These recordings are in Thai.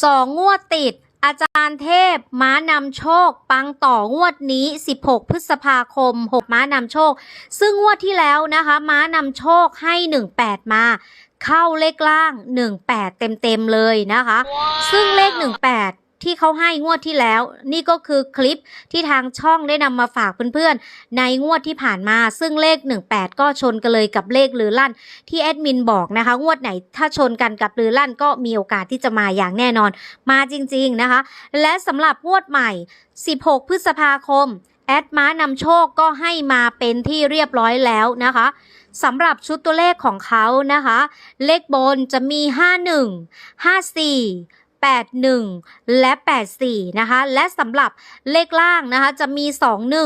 สองงวดติด อาจารย์เทพ ม้านำโชค ปังต่องวดนี้ 16 พฤษภาคม 6 ม้านำโชค ซึ่งงวดที่แล้วนะคะ ม้านำโชคให้ 18 มาเข้าเลขล่าง 18 เต็มๆเลยนะคะ ซึ่งเลข 18 ที่เขาให้งวดที่แล้ว นี่ก็คือคลิปที่ทางช่องได้นำมาฝากเพื่อนๆ ในงวดที่ผ่านมา ซึ่งเลข 18 ก็ชนกันเลยกับเลขลือลั่น ที่แอดมินบอกนะคะ งวดไหนถ้าชนกันกับลือลั่น ก็มีโอกาสที่จะมาอย่างแน่นอน มาจริงๆนะคะ และสำหรับงวดใหม่ 16 พฤษภาคมแอดม้านำโชคก็ให้มาเป็นที่เรียบร้อยแล้วนะคะสำหรับชุดตัวเลขของเขานะคะ เลขบนจะมี 51 54 81 และ 84 นะคะ และสำหรับเลขล่างนะคะ จะมี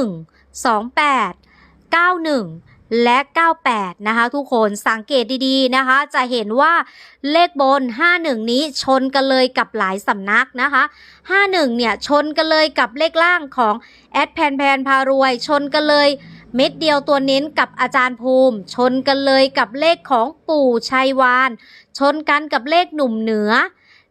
21 28 91 และ 98 นะคะ ทุกคนสังเกตดีๆนะคะ จะเห็นว่าเลขบน 51 นี้ชนกันเลยกับหลายสำนักนะคะ 51 เนี่ย ชนกันเลยกับเลขล่างของแอดแพนแพนพารวย ชนกันเลยเม็ดเดียวตัวเน้นกับอาจารย์ภูมิ ชนกันเลยกับเลขของปู่ชัยวาน ชนกันกับเลขหนุ่มเหนือ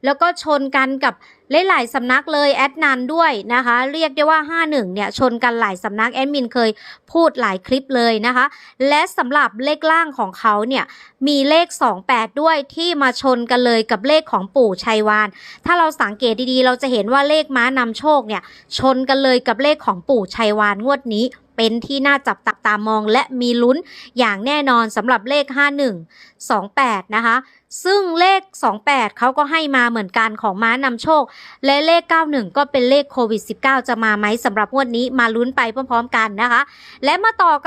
แล้วก็ชนกันกับหลายๆสำนักเลยแอดนันด้วยนะคะ เรียกได้ว่า 51 เนี่ยชนกันหลายสำนักแอดมินเคยพูดหลายคลิปเลยนะคะ และสำหรับเลขล่างของเขาเนี่ยมีเลข 28 ด้วยที่มาชนกันเลยกับเลขของปู่ชัยวาน ถ้าเราสังเกตดีๆ เราจะเห็นว่าเลขม้านำโชคเนี่ยชนกันเลยกับเลขของปู่ชัยวานงวดนี้ เป็นที่น่าจับตักตามองและมีลุ้นอย่างแน่นอนสำหรับเลข 51 28 นะคะ ซึ่งเลข 28 เขาก็ให้มาเหมือนกันของม้านำโชค และเลข 91 ก็เป็นเลขโควิด -19 จะมาไหมสำหรับงวดนี้มาลุ้นไปพร้อมๆกันนะคะ และมาต่อกัน